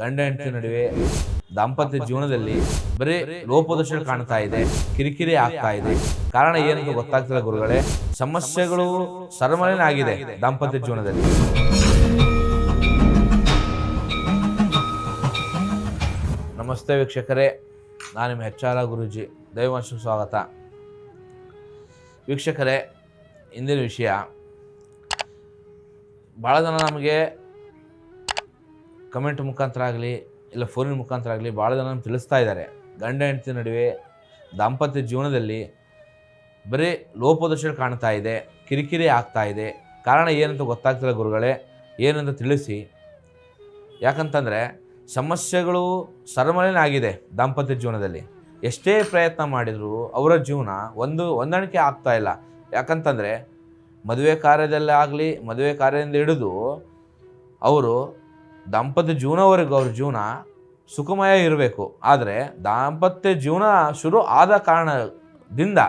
ಗಂಡ ಹೆಂಡತಿ ನಡುವೆ ದಾಂಪತ್ಯ ಜೀವನದಲ್ಲಿ ಬರೀ ಲೋಪದೋಷ ಕಾಣ್ತಾ ಇದೆ ಕಿರಿಕಿರಿ ಆಗ್ತಾ ಇದೆ. ಕಾರಣ ಏನಂತ ಗೊತ್ತಾಗ್ತಿಲ್ಲ ಗುರುಗಳೇ ಸಮಸ್ಯೆಗಳು ಸರಮಲೇನೇ ಆಗಿದೆ ದಾಂಪತ್ಯ ಜೀವನದಲ್ಲಿ. ನಮಸ್ತೆ ವೀಕ್ಷಕರೇ ನಾನು ನಿಮ್ಮ ಹೆಚ್ಚಾರ ಗುರುಜಿ ದೈವಂಶ ಸ್ವಾಗತ. ವೀಕ್ಷಕರೇ ಇಂದಿನ ವಿಷಯ ಭಾಳ ಜನ ನಮಗೆ ಕಮೆಂಟ್ ಮುಖಾಂತರ ಆಗಲಿ, ಇಲ್ಲ ಫೋನಿನ ಮುಖಾಂತರ ಆಗಲಿ ಭಾಳ ಜನ ತಿಳಿಸ್ತಾ ಇದ್ದಾರೆ. ಗಂಡ, ಹೆಂಡತಿ ನಡುವೆ ದಾಂಪತ್ಯ ಜೀವನದಲ್ಲಿ ಬರೀ ಲೋಪದೋಷಗಳು ಕಾಣ್ತಾ ಇದೆ, ಕಿರಿಕಿರಿ ಆಗ್ತಾ ಇದೆ. ಕಾರಣ ಏನಂತ ಗೊತ್ತಾಗ್ತಿಲ್ಲ ಗುರುಗಳೇ, ಏನಂತ ತಿಳಿಸಿ. ಯಾಕಂತಂದರೆ ಸಮಸ್ಯೆಗಳು ಸರಮರೇನ ಆಗಿದೆ ದಾಂಪತ್ಯ ಜೀವನದಲ್ಲಿ. ಎಷ್ಟೇ ಪ್ರಯತ್ನ ಮಾಡಿದರೂ ಅವರ ಜೀವನ ಒಂದು ಹೊಂದಾಣಿಕೆ ಆಗ್ತಾ ಇಲ್ಲ. ಯಾಕಂತಂದರೆ ಮದುವೆ ಕಾರ್ಯದಲ್ಲೇ ಆಗಲಿ, ಮದುವೆ ಕಾರ್ಯದಿಂದ ಹಿಡಿದು ಅವರು ದಾಂಪತ್ಯ ಜೀವನವರೆಗೂ ಅವ್ರ ಜೀವನ ಸುಖಮಯ ಇರಬೇಕು. ಆದರೆ ದಾಂಪತ್ಯ ಜೀವನ ಶುರು ಆದ ಕಾರಣದಿಂದ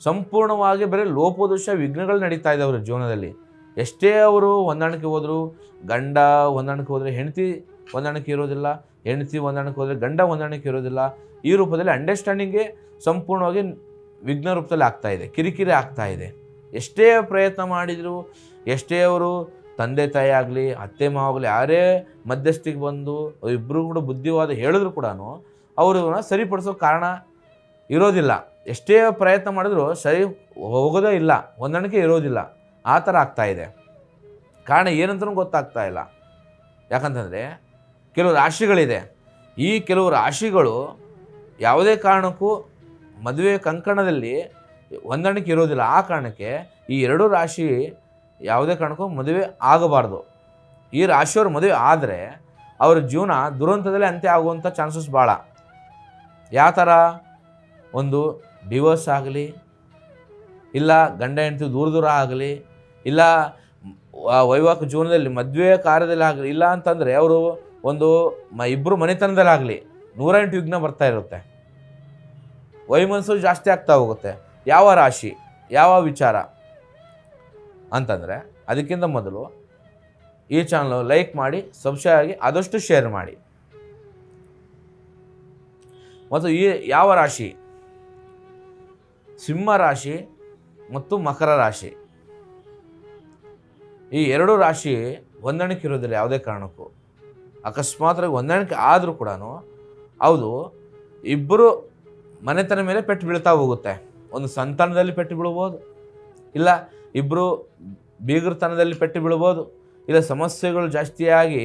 ಸಂಪೂರ್ಣವಾಗಿ ಬರೀ ಲೋಪದೋಷ ವಿಘ್ನಗಳು ನಡೀತಾ ಇದೆ ಅವರ ಜೀವನದಲ್ಲಿ. ಎಷ್ಟೇ ಅವರು ಹೊಂದಾಣಿಕೆ ಹೋದರು ಗಂಡ ಹೊಂದಾಣಿಕೆ ಹೋದರೆ ಹೆಂಡತಿ ಹೊಂದಾಣಿಕೆ ಇರೋದಿಲ್ಲ, ಹೆಂಡತಿ ಹೊಂದಾಣಿಕೆ ಹೋದರೆ ಗಂಡ ಹೊಂದಾಣಿಕೆ ಇರೋದಿಲ್ಲ. ಈ ರೂಪದಲ್ಲಿ ಅಂಡರ್ಸ್ಟ್ಯಾಂಡಿಂಗೆ ಸಂಪೂರ್ಣವಾಗಿ ವಿಘ್ನ ರೂಪದಲ್ಲಿ ಆಗ್ತಾ ಇದೆ, ಕಿರಿಕಿರಿ ಆಗ್ತಾ ಇದೆ. ಎಷ್ಟೇ ಪ್ರಯತ್ನ ಮಾಡಿದರೂ, ಎಷ್ಟೇ ಅವರು ತಂದೆ ತಾಯಿ ಆಗಲಿ, ಅತ್ತೆ ಮಾವ ಆಗಲಿ, ಯಾರೇ ಮಧ್ಯಸ್ಥಿಗೆ ಬಂದು ಇಬ್ಬರು ಕೂಡ ಬುದ್ಧಿವಾದ ಹೇಳಿದ್ರು ಕೂಡ ಅವರು ಸರಿಪಡಿಸೋ ಕಾರಣ ಇರೋದಿಲ್ಲ. ಎಷ್ಟೇ ಪ್ರಯತ್ನ ಮಾಡಿದ್ರು ಸರಿ ಹೋಗೋದೇ ಇಲ್ಲ, ಹೊಂದಾಣಿಕೆ ಇರೋದಿಲ್ಲ. ಆ ಥರ ಆಗ್ತಾಯಿದೆ ಕಾರಣ ಏನಂತಲೂ ಗೊತ್ತಾಗ್ತಾ ಇಲ್ಲ. ಯಾಕಂತಂದರೆ ಕೆಲವು ರಾಶಿಗಳಿದೆ. ಈ ಕೆಲವು ರಾಶಿಗಳು ಯಾವುದೇ ಕಾರಣಕ್ಕೂ ಮದುವೆ ಕಂಕಣದಲ್ಲಿ ಹೊಂದಾಣಿಕೆ ಇರೋದಿಲ್ಲ. ಆ ಕಾರಣಕ್ಕೆ ಈ ಎರಡು ರಾಶಿ ಯಾವುದೇ ಕಾರಣಕ್ಕೂ ಮದುವೆ ಆಗಬಾರ್ದು. ಈ ರಾಶಿಯವ್ರ ಮದುವೆ ಆದರೆ ಅವರ ಜೀವನ ದುರಂತದಲ್ಲೇ ಅಂತ್ಯ ಆಗುವಂಥ ಚಾನ್ಸಸ್ ಭಾಳ. ಯಾವ ಥರ? ಒಂದು ಡಿವೋರ್ಸ್ ಆಗಲಿ, ಇಲ್ಲ ಗಂಡ ಹೆಂಡತಿ ದೂರ ದೂರ ಆಗಲಿ, ಇಲ್ಲ ವೈವಾಹಿಕ ಜೀವನದಲ್ಲಿ ಮದುವೆ ಕಾರ್ಯದಲ್ಲಿ ಆಗಲಿ, ಇಲ್ಲ ಅಂತಂದರೆ ಅವರು ಒಂದು ಮ ಇಬ್ಬರು ಮನೆತನದಲ್ಲಾಗಲಿ ನೂರೆಂಟು ವಿಘ್ನ ಬರ್ತಾ ಇರುತ್ತೆ. ವೈಮನಸ್ಸು ಜಾಸ್ತಿ ಆಗ್ತಾ ಹೋಗುತ್ತೆ. ಯಾವ ರಾಶಿ? ಯಾವ ವಿಚಾರ? ಅಂತಂದರೆ ಅದಕ್ಕಿಂತ ಮೊದಲು ಈ ಚಾನಲ್ ಲೈಕ್ ಮಾಡಿ ಸಬ್ಸ್ಕ್ರೈಬ್ ಆಗಿ ಆದಷ್ಟು ಶೇರ್ ಮಾಡಿ. ಮತ್ತು ಈ ಯಾವ ರಾಶಿ? ಸಿಂಹ ರಾಶಿ ಮತ್ತು ಮಕರ ರಾಶಿ. ಈ ಎರಡು ರಾಶಿ ಹೊಂದಾಣಿಕೆ ಇರೋದಿಲ್ಲ ಯಾವುದೇ ಕಾರಣಕ್ಕೂ ಅಕಸ್ಮಾತ್ ಹೊಂದಾಣಿಕೆ ಆದರೂ ಕೂಡ ಹೌದು ಇಬ್ಬರು ಮನೆತನ ಮೇಲೆ ಪೆಟ್ಟು ಬೀಳ್ತಾ ಹೋಗುತ್ತೆ. ಒಂದು ಸಂತಾನದಲ್ಲಿ ಪೆಟ್ಟು ಬೀಳ್ಬೋದು ಇಲ್ಲ ಇಬ್ಬರು ಬೀಗರ್ತನದಲ್ಲಿ ಪೆಟ್ಟು ಬೀಳ್ಬೋದು. ಇಲ್ಲ, ಸಮಸ್ಯೆಗಳು ಜಾಸ್ತಿಯಾಗಿ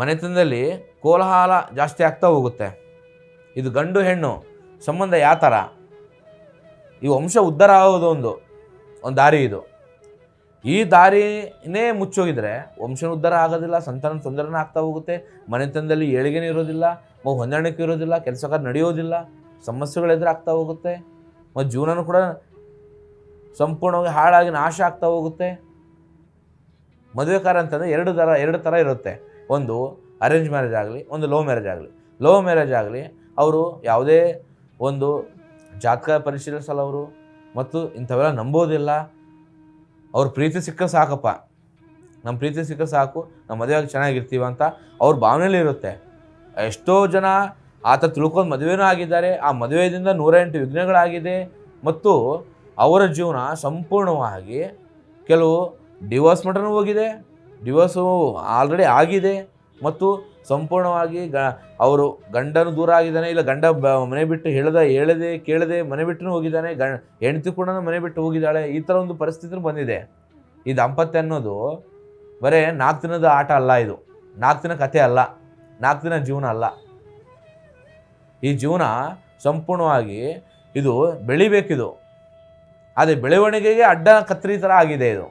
ಮನೆತನದಲ್ಲಿ ಕೋಲಾಹಲ ಜಾಸ್ತಿ ಆಗ್ತಾ ಹೋಗುತ್ತೆ. ಇದು ಗಂಡು ಹೆಣ್ಣು ಸಂಬಂಧ ಯಾವ ಥರ ಈ ವಂಶ ಉದ್ಧಾರ ಆಗೋದು ಒಂದು ಒಂದು ದಾರಿ ಇದು. ಈ ದಾರಿನೇ ಮುಚ್ಚೋಗಿದ್ರೆ ವಂಶನ ಉದ್ಧಾರ ಆಗೋದಿಲ್ಲ, ಸಂತಾನ ತೊಂದರೆನೇ ಆಗ್ತಾ ಹೋಗುತ್ತೆ, ಮನೆತನದಲ್ಲಿ ಏಳಿಗೆನೇ ಇರೋದಿಲ್ಲ, ಮಗು ಹೊಂದಾಣಿಕೆ ಇರೋದಿಲ್ಲ, ಕೆಲಸ ನಡೆಯೋದಿಲ್ಲ, ಸಮಸ್ಯೆಗಳು ಎದುರಾಗ್ತಾ ಹೋಗುತ್ತೆ. ಮತ್ತು ಜೀವನನೂ ಕೂಡ ಸಂಪೂರ್ಣವಾಗಿ ಹಾಳಾಗಿ ನಾಶ ಆಗ್ತಾ ಹೋಗುತ್ತೆ. ಮದುವೆ ಕಾರ ಅಂತಂದರೆ ಎರಡು ಥರ ಎರಡು ಥರ ಇರುತ್ತೆ. ಒಂದು ಅರೇಂಜ್ ಮ್ಯಾರೇಜ್ ಆಗಲಿ, ಒಂದು ಲವ್ ಮ್ಯಾರೇಜ್ ಆಗಲಿ. ಲವ್ ಮ್ಯಾರೇಜ್ ಆಗಲಿ, ಅವರು ಯಾವುದೇ ಒಂದು ಜಾತಕ ಪರಿಶೀಲಿಸಲ್ಲ ಅವರು ಮತ್ತು ಇಂಥವೆಲ್ಲ ನಂಬೋದಿಲ್ಲ. ಅವ್ರ ಪ್ರೀತಿ ಸಿಕ್ಕ ಸಾಕಪ್ಪ. ನಮ್ಮ ಪ್ರೀತಿ ಸಿಕ್ಕ ಸಾಕು ನಮ್ಮ ಮದುವೆಯಾಗಿ ಚೆನ್ನಾಗಿರ್ತೀವಿ ಅಂತ ಅವ್ರ ಭಾವನೆಯಲ್ಲಿ ಇರುತ್ತೆ. ಎಷ್ಟೋ ಜನ ಆತ ತಿಳ್ಕೊಂಡು ಮದುವೆನೂ ಆಗಿದ್ದಾರೆ, ಆ ಮದುವೆಯಿಂದ ನೂರೆಂಟು ವಿಘ್ನಗಳಾಗಿದೆ ಮತ್ತು ಅವರ ಜೀವನ ಸಂಪೂರ್ಣವಾಗಿ ಕೆಲವು ಡಿವೋರ್ಸ್ ಮಟನೂ ಹೋಗಿದೆ ಡಿವೋರ್ಸು ಆಲ್ರೆಡಿ ಆಗಿದೆ ಮತ್ತು ಸಂಪೂರ್ಣವಾಗಿ ಗ, ಅವರು ಗಂಡನೂ ದೂರ ಆಗಿದ್ದಾನೆ, ಇಲ್ಲ ಗಂಡ ಬ, ಮನೆ ಬಿಟ್ಟು ಹೇಳದ, ಹೇಳದೆ, ಕೇಳದೆ ಮನೆ ಬಿಟ್ಟು ಹೋಗಿದ್ದಾನೆ ಗ ಹೆಂಡತಿ ಕೂಡ ಮನೆ ಬಿಟ್ಟು ಹೋಗಿದ್ದಾಳೆ, ಈ ಥರ ಒಂದು ಪರಿಸ್ಥಿತಿ ಬಂದಿದೆ. ಈ ದಾಂಪತ್ಯ ಅನ್ನೋದು ಬರೇ ನಾಲ್ಕು ದಿನದ ಆಟ ಅಲ್ಲ ಇದು. ನಾಲ್ಕು ದಿನ ಕಥೆ ಅಲ್ಲ. ನಾಲ್ಕು ದಿನ ಜೀವನ ಅಲ್ಲ. ಈ ಜೀವನ ಸಂಪೂರ್ಣವಾಗಿ ಇದು ಬೆಳಿಬೇಕಿದು. ಆದರೆ ಬೆಳವಣಿಗೆಗೆ ಅಡ್ಡ ಕತ್ತರಿ ಥರ ಆಗಿದೆ ಇದು.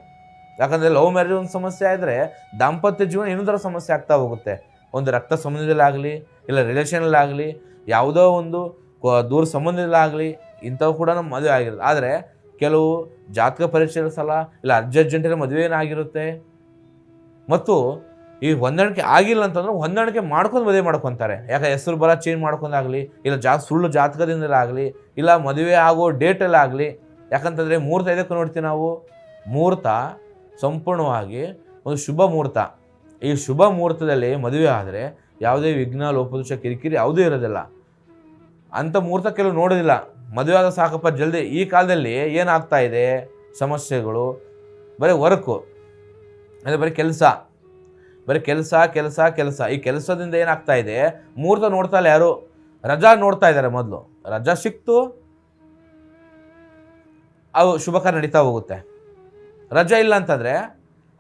ಯಾಕಂದರೆ ಲವ್ ಮ್ಯಾರೇಜ್ ಒಂದು ಸಮಸ್ಯೆ ಆದರೆ ದಾಂಪತ್ಯ ಜೀವನ ಇನ್ನೊಂದರ ಸಮಸ್ಯೆ ಆಗ್ತಾ ಹೋಗುತ್ತೆ. ಒಂದು ರಕ್ತ ಸಂಬಂಧದಲ್ಲಾಗಲಿ, ಇಲ್ಲ ರಿಲೇಷನಲ್ಲಾಗಲಿ ಯಾವುದೋ ಒಂದು ದೂರ ಸಂಬಂಧದಲ್ಲಾಗಲಿ, ಇಂಥವು ಕೂಡ ನಮ್ಮ ಮದುವೆ ಆಗಿರುತ್ತೆ. ಆದರೆ ಕೆಲವು ಜಾತಕ ಪರಿಶೀಲಿಸಲ್ಲ ಇಲ್ಲ ಅರ್ಜರ್ಜೆಂಟಿನ ಮದುವೆ ಏನಾಗಿರುತ್ತೆ? ಮತ್ತು ಈ ಹೊಂದಾಣಿಕೆ ಆಗಿಲ್ಲ ಅಂತಂದ್ರೆ ಹೊಂದಾಣಿಕೆ ಮಾಡ್ಕೊಂಡು ಮದುವೆ ಮಾಡ್ಕೊತಾರೆ. ಯಾಕೆ ಹೆಸರು ಬರ ಚೇಂಜ್ ಮಾಡ್ಕೊಂಡಾಗಲಿ, ಇಲ್ಲ ಜಾ, ಸುಳ್ಳು ಜಾತಕದಿಂದಲಾಗಲಿ, ಇಲ್ಲ ಮದುವೆ ಆಗೋ ಡೇಟಲ್ಲಾಗಲಿ ಯಾಕಂತಂದರೆ ಮುಹೂರ್ತ ಇದಕ್ಕೆ ನೋಡ್ತೀವಿ ನಾವು? ಮುಹೂರ್ತ ಸಂಪೂರ್ಣವಾಗಿ ಒಂದು ಶುಭ ಮುಹೂರ್ತ ಈ ಶುಭ ಮುಹೂರ್ತದಲ್ಲಿ ಮದುವೆ ಆದರೆ ಯಾವುದೇ ವಿಘ್ನ, ಲೋಪದೋಷ, ಕಿರಿಕಿರಿ ಯಾವುದೂ ಇರೋದಿಲ್ಲ. ಅಂಥ ಮುಹೂರ್ತ ಕೆಲವು ನೋಡೋದಿಲ್ಲ. ಮದುವೆ ಆದ ಸಾಕಪ್ಪ, ಜಲ್ದಿ. ಈ ಕಾಲದಲ್ಲಿ ಏನಾಗ್ತಾ ಇದೆ? ಸಮಸ್ಯೆಗಳು, ಬರೀ ವರ್ಕು. ಅಂದರೆ ಬರೀ ಕೆಲಸ. ಬರೀ ಕೆಲಸ ಕೆಲಸ ಕೆಲಸ. ಈ ಕೆಲಸದಿಂದ ಏನಾಗ್ತಾ ಇದೆ? ಮುಹೂರ್ತ ನೋಡ್ತಾ ಇಲ್ಲ ಯಾರು? ರಜಾ ನೋಡ್ತಾ ಇದ್ದಾರೆ ಮೊದಲು. ರಜಾ ಸಿಕ್ತು ಅವು ಶುಭ ಕಾರ್ಯ ನಡೀತಾ ಹೋಗುತ್ತೆ. ರಜಾ ಇಲ್ಲ ಅಂತಂದರೆ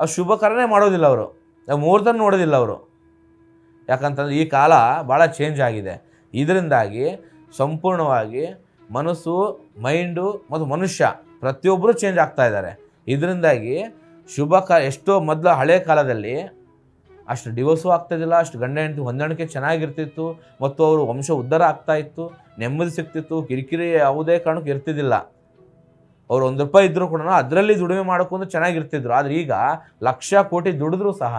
ಆ ಶುಭ ಮಾಡೋದಿಲ್ಲ ಅವರು. ಮುಹೂರ್ತನ ನೋಡೋದಿಲ್ಲ ಅವರು. ಯಾಕಂತಂದ್ರೆ ಈ ಕಾಲ ಭಾಳ ಚೇಂಜ್ ಆಗಿದೆ. ಇದರಿಂದಾಗಿ ಸಂಪೂರ್ಣವಾಗಿ ಮನಸ್ಸು, ಮೈಂಡು ಮತ್ತು ಮನುಷ್ಯ ಪ್ರತಿಯೊಬ್ಬರು ಚೇಂಜ್ ಆಗ್ತಾ ಇದ್ದಾರೆ. ಇದರಿಂದಾಗಿ ಶುಭ ಕಾ ಎಷ್ಟೋ ಮೊದಲು ಹಳೆ ಕಾಲದಲ್ಲಿ ಅಷ್ಟು ಡಿವೋರ್ಸು ಆಗ್ತಾಯಿದ್ದಿಲ್ಲ ಅಷ್ಟು ಗಂಡ ಹೆಂಡತಿ ಹೊಂದಾಣಿಕೆ ಚೆನ್ನಾಗಿರ್ತಿತ್ತು, ಮತ್ತು ಅವರು ವಂಶ ಉದ್ಧಾರ ಆಗ್ತಾ ಇತ್ತು, ನೆಮ್ಮದಿ ಸಿಗ್ತಿತ್ತು, ಕಿರಿಕಿರಿ ಯಾವುದೇ ಕಾರಣಕ್ಕೂ ಇರ್ತಿದ್ದಿಲ್ಲ. ಅವ್ರು ಒಂದು ರೂಪಾಯಿ ಇದ್ದರೂ ಕೂಡ ಅದರಲ್ಲಿ ದುಡಿಮೆ ಮಾಡ್ಕೊಂಡು ಚೆನ್ನಾಗಿರ್ತಿದ್ರು. ಆದ್ರೆ ಈಗ ಲಕ್ಷ ಕೋಟಿ ದುಡಿದ್ರೂ ಸಹ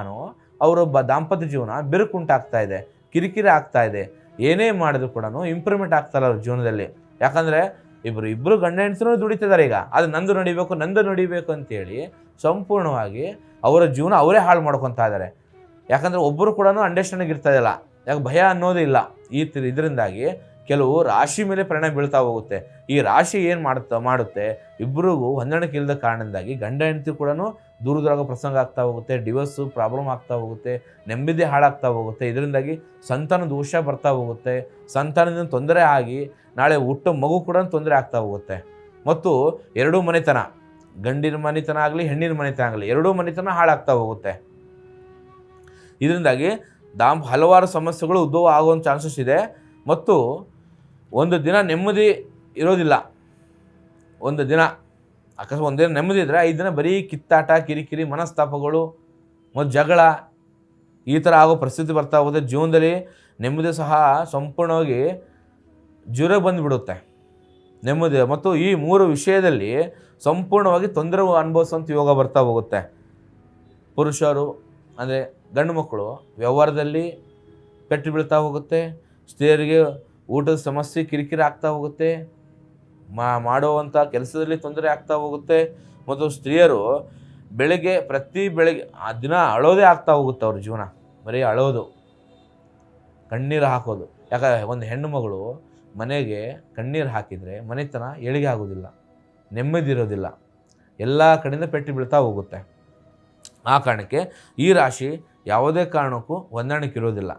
ಅವರು ಬ ದಾಂಪತ್ಯ ಜೀವನ ಬಿರುಕುಂಟಾಗ್ತಾ ಇದೆ, ಕಿರಿಕಿರಿ ಆಗ್ತಾ ಇದೆ. ಏನೇ ಮಾಡಿದ್ರು ಕೂಡ ಇಂಪ್ರೂವ್ಮೆಂಟ್ ಆಗ್ತಾಯಿಲ್ಲ ಅವ್ರ ಜೀವನದಲ್ಲಿ. ಯಾಕಂದರೆ ಇಬ್ಬರು ಇಬ್ಬರು ಗಂಡ ಹೆಂಡಸ್ರು ದುಡಿತಿದ್ದಾರೆ ಈಗ. ಅದು ನಂದು ನಡಿಬೇಕು ನಂದು ನಡಿಬೇಕು ಅಂತೇಳಿ ಸಂಪೂರ್ಣವಾಗಿ ಅವರ ಜೀವನ ಅವರೇ ಹಾಳು ಮಾಡ್ಕೊತಾ ಇದ್ದಾರೆ. ಯಾಕಂದರೆ ಒಬ್ಬರು ಕೂಡ ಅಂಡರ್ಸ್ಟ್ಯಾಂಡಿಂಗ್ ಇರ್ತಾ ಇಲ್ಲ. ಯಾಕೆ ಭಯ ಅನ್ನೋದು ಇಲ್ಲ. ಈ ಇದರಿಂದಾಗಿ ಕೆಲವು ರಾಶಿ ಮೇಲೆ ಪರಿಣಾಮ ಬೀಳ್ತಾ ಹೋಗುತ್ತೆ. ಈ ರಾಶಿ ಏನು ಮಾಡುತ್ತಾ, ಮಾಡುತ್ತೆ? ಇಬ್ಬರಿಗೂ ಹೊಂದಾಣಿಕೆ ಇಲ್ಲದ ಕಾರಣದಿಂದಾಗಿ ಗಂಡ ಹೆಂಡತಿ ಕೂಡ ದೂರ ದೂರಾಗೋ ಪ್ರಸಂಗ ಆಗ್ತಾ ಹೋಗುತ್ತೆ ಡಿವೋರ್ಸು ಪ್ರಾಬ್ಲಮ್ ಆಗ್ತಾ ಹೋಗುತ್ತೆ, ನೆಮ್ಮದಿ ಹಾಳಾಗ್ತಾ ಹೋಗುತ್ತೆ. ಇದರಿಂದಾಗಿ ಸಂತಾನ ದೋಷ ಬರ್ತಾ ಹೋಗುತ್ತೆ. ಸಂತಾನದಿಂದ ತೊಂದರೆ ಆಗಿ ನಾಳೆ ಹುಟ್ಟು ಮಗು ಕೂಡ ತೊಂದರೆ ಆಗ್ತಾ ಹೋಗುತ್ತೆ. ಮತ್ತು ಎರಡೂ ಮನೆತನ, ಗಂಡಿನ ಮನೆತನ ಆಗಲಿ, ಹೆಣ್ಣಿನ ಮನೆತನ ಆಗಲಿ, ಎರಡೂ ಮನೆತನ ಹಾಳಾಗ್ತಾ ಹೋಗುತ್ತೆ. ಇದರಿಂದಾಗಿ ದಾಂಪ ಹಲವಾರು ಸಮಸ್ಯೆಗಳು ಉದ್ಭವ ಆಗುವಂಥ ಚಾನ್ಸಸ್ ಇದೆ. ಮತ್ತು ಒಂದು ದಿನ ನೆಮ್ಮದಿ ಇರೋದಿಲ್ಲ. ಒಂದು ದಿನ ಅಕಸ್ಮಾತ್ ಒಂದು ದಿನ ನೆಮ್ಮದಿ ಇದ್ದರೆ ಐದು ದಿನ ಬರೀ ಕಿತ್ತಾಟ, ಕಿರಿಕಿರಿ, ಮನಸ್ತಾಪಗಳು ಮತ್ತು ಜಗಳ, ಈ ಥರ ಆಗೋ ಪರಿಸ್ಥಿತಿ ಬರ್ತಾ ಹೋಗುತ್ತೆ. ಜೀವನದಲ್ಲಿ ನೆಮ್ಮದಿ ಸಹ ಸಂಪೂರ್ಣವಾಗಿ ಜ್ವರ ಬಂದುಬಿಡುತ್ತೆ. ನೆಮ್ಮದಿ ಮತ್ತು ಈ ಮೂರು ವಿಷಯದಲ್ಲಿ ಸಂಪೂರ್ಣವಾಗಿ ತೊಂದರೆ ಅನುಭವಿಸುವಂಥ ಯೋಗ ಬರ್ತಾ ಹೋಗುತ್ತೆ. ಪುರುಷರು ಅಂದರೆ ಗಂಡು ಮಕ್ಕಳು ವ್ಯವಹಾರದಲ್ಲಿ ಪೆಟ್ಟು ಬೀಳ್ತಾ ಹೋಗುತ್ತೆ. ಸ್ತ್ರೀಯರಿಗೆ ಊಟದ ಸಮಸ್ಯೆ ಕಿರಿಕಿರಿ ಆಗ್ತಾ ಹೋಗುತ್ತೆ, ಮಾ ಮಾಡುವಂಥ ಕೆಲಸದಲ್ಲಿ ತೊಂದರೆ ಆಗ್ತಾ ಹೋಗುತ್ತೆ. ಮತ್ತು ಸ್ತ್ರೀಯರು ಬೆಳಗ್ಗೆ, ಪ್ರತಿ ಬೆಳಗ್ಗೆ, ಆ ದಿನ ಅಳೋದೇ ಆಗ್ತಾ ಹೋಗುತ್ತೆ ಅವ್ರ ಜೀವನ. ಬರೀ ಅಳೋದು, ಕಣ್ಣೀರು ಹಾಕೋದು. ಯಾಕಂದರೆ ಒಂದು ಹೆಣ್ಣು ಮಗಳು ಮನೆಗೆ ಕಣ್ಣೀರು ಹಾಕಿದರೆ ಮನೆತನ ಏಳಿಗೆ ಆಗೋದಿಲ್ಲ, ನೆಮ್ಮದಿ ಇರೋದಿಲ್ಲ. ಎಲ್ಲ ಕಡೆಯಿಂದ ಪೆಟ್ಟು ಬೀಳ್ತಾ ಹೋಗುತ್ತೆ. ಆ ಕಾರಣಕ್ಕೆ ಈ ರಾಶಿ ಯಾವುದೇ ಕಾರಣಕ್ಕೂ ಹೊಂದಾಣಿಕೆ ಇರೋದಿಲ್ಲ.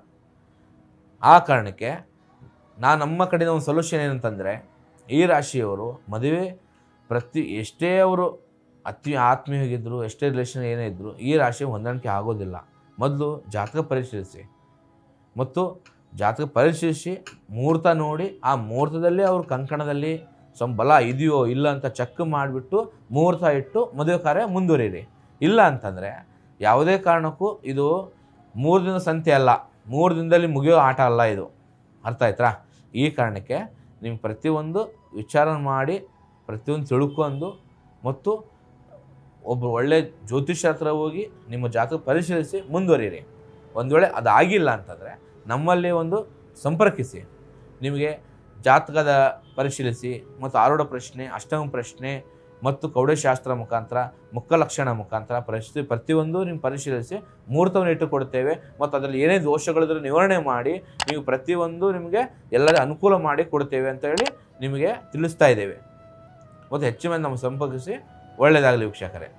ಆ ಕಾರಣಕ್ಕೆ ನಾ ನಮ್ಮ ಕಡೆಯಿಂದ ಒಂದು ಸೊಲ್ಯೂಷನ್ ಏನಂತಂದರೆ, ಈ ರಾಶಿಯವರು ಮದುವೆ ಪ್ರತಿ, ಎಷ್ಟೇ ಅವರು ಅತಿ ಆತ್ಮೀಯವಾಗಿದ್ದರು, ಎಷ್ಟೇ ರಿಲೇಷನ್ ಏನೇ ಇದ್ದರೂ ಈ ರಾಶಿ ಹೊಂದಾಣಿಕೆ ಆಗೋದಿಲ್ಲ. ಮೊದಲು ಜಾತಕ ಪರಿಶೀಲಿಸಿ. ಮತ್ತು ಜಾತಕ ಪರಿಶೀಲಿಸಿ, ಮುಹೂರ್ತ ನೋಡಿ, ಆ ಮುಹೂರ್ತದಲ್ಲಿ ಅವ್ರ ಕಂಕಣದಲ್ಲಿ ಸ್ವಲ್ಪ ಬಲ ಇದೆಯೋ ಇಲ್ಲ ಅಂತ ಚೆಕ್ ಮಾಡಿಬಿಟ್ಟು ಮುಹೂರ್ತ ಇಟ್ಟು ಮದುವೆ ಕಾರ್ಯ ಮುಂದುವರಿಯಿರಿ. ಇಲ್ಲ ಅಂತಂದರೆ, ಯಾವುದೇ ಕಾರಣಕ್ಕೂ ಇದು ಮೂರು ದಿನ ಸಂತೆ ಅಲ್ಲ. ಮೂರು ದಿನದಲ್ಲಿ ಮುಗಿಯೋ ಆಟ ಅಲ್ಲ ಇದು. ಅರ್ಥ ಆಯ್ತಾ? ಈ ಕಾರಣಕ್ಕೆ ನೀವು ಪ್ರತಿಯೊಂದು ವಿಚಾರ ಮಾಡಿ, ಪ್ರತಿಯೊಂದು ತಿಳ್ಕೊಂಡು ಮತ್ತು ಒಬ್ಬ ಒಳ್ಳೆ ಜ್ಯೋತಿಷ್ಯ ಹತ್ರ ಹೋಗಿ ನಿಮ್ಮ ಜಾತಕ ಪರಿಶೀಲಿಸಿ ಮುಂದುವರಿಯಿರಿ. ಒಂದು ವೇಳೆ ಅದಾಗಿಲ್ಲ ಅಂತಂದರೆ ನಮ್ಮಲ್ಲಿ ಒಂದು ಸಂಪರ್ಕಿಸಿ. ನಿಮಗೆ ಜಾತಕದ ಪರಿಶೀಲಿಸಿ ಮತ್ತು ಆರೂಢ ಪ್ರಶ್ನೆ, ಅಷ್ಟಮ ಪ್ರಶ್ನೆ ಮತ್ತು ಕೌಡಶಾಸ್ತ್ರ ಮುಖಾಂತರ ಮುಖ ಲಕ್ಷಣ ಮುಖಾಂತರ ಪರಿಸ್ಥಿತಿ ಪ್ರತಿಯೊಂದು ನೀವು ಪರಿಶೀಲಿಸಿ ಮುಹೂರ್ತವನ್ನು ಇಟ್ಟುಕೊಡ್ತೇವೆ ಮತ್ತು ಅದರಲ್ಲಿ ಏನೇ ದೋಷಗಳಿದ್ರೂ ನಿವಾರಣೆ ಮಾಡಿ ನೀವು ಪ್ರತಿಯೊಂದು ನಿಮಗೆ ಎಲ್ಲರ ಅನುಕೂಲ ಮಾಡಿ ಕೊಡ್ತೇವೆ ಅಂತ ಹೇಳಿ ನಿಮಗೆ ತಿಳಿಸ್ತಾ ಇದ್ದೇವೆ. ಮತ್ತು ಹೆಚ್ಚು ಮಂದಿ ನಮ್ಮ ಸಂಪರ್ಕಿಸಿ ಒಳ್ಳೆಯದಾಗಲಿ ವೀಕ್ಷಕರೇ.